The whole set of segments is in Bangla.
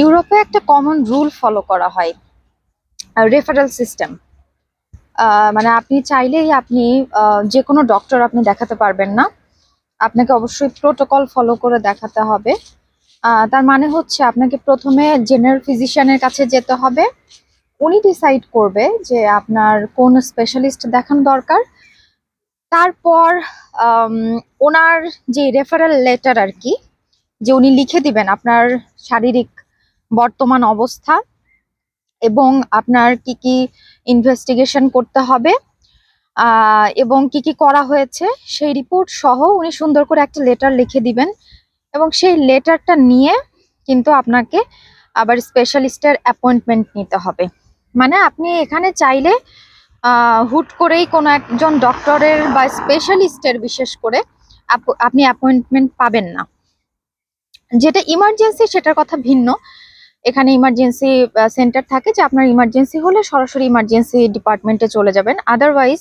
ইউরোপে একটা কমন রুল ফলো করা হয় রেফারেল সিস্টেম মানে আপনি চাইলেই আপনি যে কোনো ডক্টর আপনি দেখাতে পারবেন না। আপনাকে অবশ্যই প্রোটোকল ফলো করে দেখাতে হবে। তার মানে হচ্ছে আপনাকে প্রথমে জেনারেল ফিজিশিয়ানের কাছে যেতে হবে। উনি ডিসাইড করবে যে আপনার কোন স্পেশালিস্ট দেখানো দরকার। তারপর ওনার যে রেফারেল লেটার আর কি, যে উনি লিখে দিবেন আপনার শারীরিক বর্তমান অবস্থা এবং আপনার কি কি ইনভেস্টিগেশন করতে হবে এবং কি কি করা হয়েছে, সেই রিপোর্ট সহ উনি সুন্দর করে একটা লেটার লিখে দিবেন এবং সেই লেটারটা নিয়ে কিন্তু আপনাকে আবার স্পেশালিস্টের অ্যাপয়েন্টমেন্ট নিতে হবে। মানে আপনি এখানে চাইলে হুট করেই কোনো একজন ডক্টরের বা স্পেশালিস্টের বিশেষ করে আপ- আপনি অ্যাপয়েন্টমেন্ট পাবেন না। যেটা ইমার্জেন্সি সেটার কথা ভিন্ন এখানে ইমার্জেন্সি সেন্টার থাকে যে আপনার ইমার্জেন্সি হলে সরাসরি ইমার্জেন্সি ডিপার্টমেন্টে চলে যাবেন। আদারওয়াইজ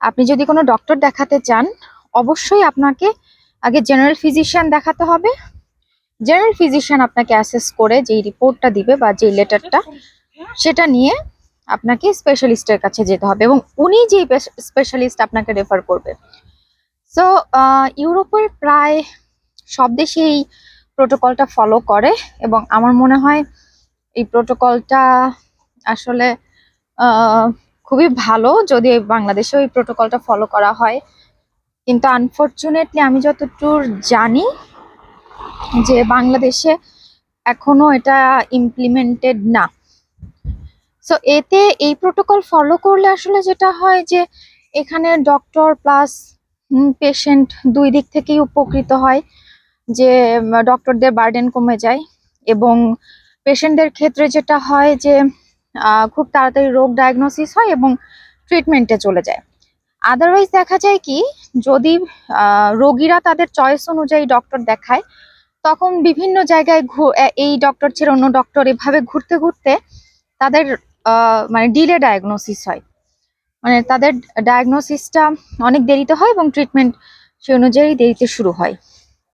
আপনি যদি কোনো ডক্টর দেখাতে চান, অবশ্যই আপনাকে আগে জেনারেল ফিজিশিয়ান দেখাতে হবে। জেনারেল ফিজিশিয়ান আপনাকে অ্যাসেস করে যেই রিপোর্টটা দিবে বা যেই লেটারটা সেটা নিয়ে আপনাকে স্পেশালিস্টের কাছে যেতে হবে এবং উনি যেই স্পেশালিস্ট আপনাকে রেফার করবে। সো ইউরোপের প্রায় সব দেশেই প্রোটোকলটা ফলো করে এবং আমার মনে হয় এই প্রোটোকলটা আসলে খুবই ভালো যদি বাংলাদেশেও এই প্রোটোকলটা ফলো করা হয়। কিন্তু আনফর্চুনেটলি আমি যতদূর জানি যে বাংলাদেশে এখনও এটা ইমপ্লিমেন্টেড না। সো এতে এই প্রোটোকল ফলো করলে আসলে যেটা হয় যে এখানে ডক্টর প্লাস পেশেন্ট দুই দিক থেকেই উপকৃত হয়। যে ডক্টরদের বার্ডেন কমে যায় এবং পেশেন্টদের ক্ষেত্রে যেটা হয় যে খুব তাড়াতাড়ি রোগ ডায়াগনোসিস হয় এবং ট্রিটমেন্টে চলে যায়। আদারওয়াইজ দেখা যায় কি, যদি রোগীরা তাদের চয়েস অনুযায়ী ডক্টর দেখায়, তখন বিভিন্ন জায়গায় এই ডক্টর ছেড়ে অন্য ডক্টর এভাবে ঘুরতে ঘুরতে তাদের মানে ডিলে ডায়াগনোসিস হয়। মানে তাদের ডায়াগনোসিসটা অনেক দেরিতে হয় এবং ট্রিটমেন্ট সে অনুযায়ী দেরিতে শুরু হয়।